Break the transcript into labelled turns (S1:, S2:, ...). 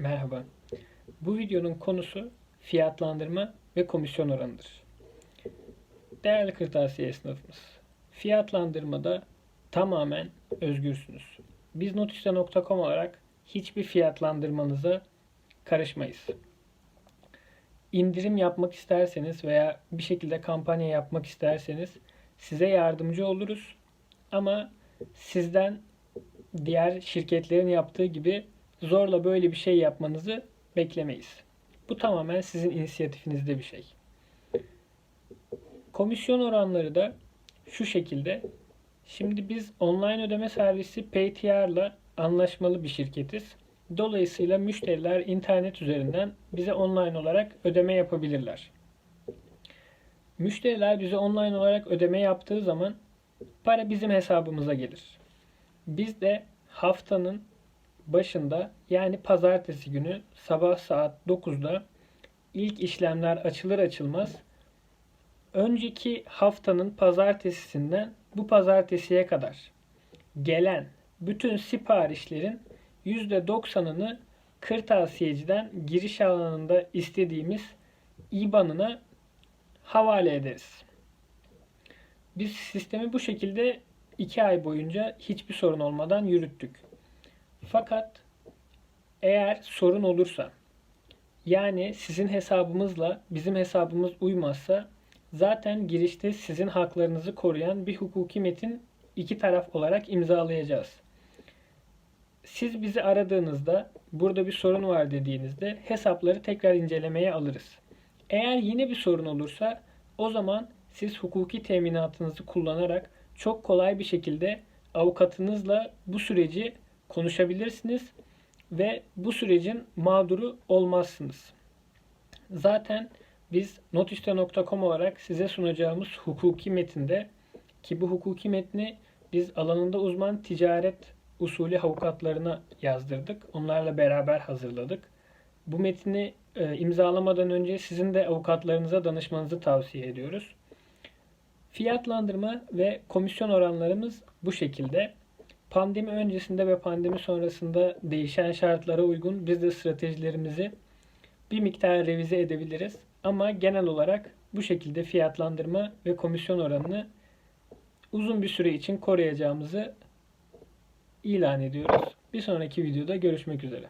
S1: Merhaba. Bu videonun konusu fiyatlandırma ve komisyon oranıdır. Değerli kırtasiye esnafımız, fiyatlandırmada tamamen özgürsünüz. Biz notiste.com olarak hiçbir fiyatlandırmanıza karışmayız. İndirim yapmak isterseniz veya bir şekilde kampanya yapmak isterseniz size yardımcı oluruz. Ama sizden diğer şirketlerin yaptığı gibi zorla böyle bir şey yapmanızı beklemeyiz. Bu tamamen sizin inisiyatifinizde bir şey. Komisyon oranları da şu şekilde. Şimdi biz online ödeme servisi PayTR'la anlaşmalı bir şirketiz. Dolayısıyla müşteriler internet üzerinden bize online olarak ödeme yapabilirler. Müşteriler bize online olarak ödeme yaptığı zaman para bizim hesabımıza gelir. Biz de haftanın başında yani pazartesi günü sabah saat 9'da ilk işlemler açılır açılmaz önceki haftanın pazartesisinden bu pazartesiye kadar gelen bütün siparişlerin %90'ını kırtasiyeciden giriş alanında istediğimiz IBAN'ına havale ederiz. Biz sistemi bu şekilde 2 ay boyunca hiçbir sorun olmadan yürüttük. Fakat eğer sorun olursa yani sizin hesabımızla bizim hesabımız uymazsa zaten girişte sizin haklarınızı koruyan bir hukuki metin iki taraf olarak imzalayacağız. Siz bizi aradığınızda burada bir sorun var dediğinizde hesapları tekrar incelemeye alırız. Eğer yine bir sorun olursa o zaman siz hukuki teminatınızı kullanarak çok kolay bir şekilde avukatınızla bu süreci konuşabilirsiniz ve bu sürecin mağduru olmazsınız. Zaten biz notiste.com olarak size sunacağımız hukuki metinde ki bu hukuki metni biz alanında uzman ticaret usulü avukatlarına yazdırdık. Onlarla beraber hazırladık. Bu metni e, imzalamadan önce sizin de avukatlarınıza danışmanızı tavsiye ediyoruz. Fiyatlandırma ve komisyon oranlarımız bu şekilde. Pandemi öncesinde ve pandemi sonrasında değişen şartlara uygun biz de stratejilerimizi bir miktar revize edebiliriz. Ama genel olarak bu şekilde fiyatlandırma ve komisyon oranını uzun bir süre için koruyacağımızı ilan ediyoruz. Bir sonraki videoda görüşmek üzere.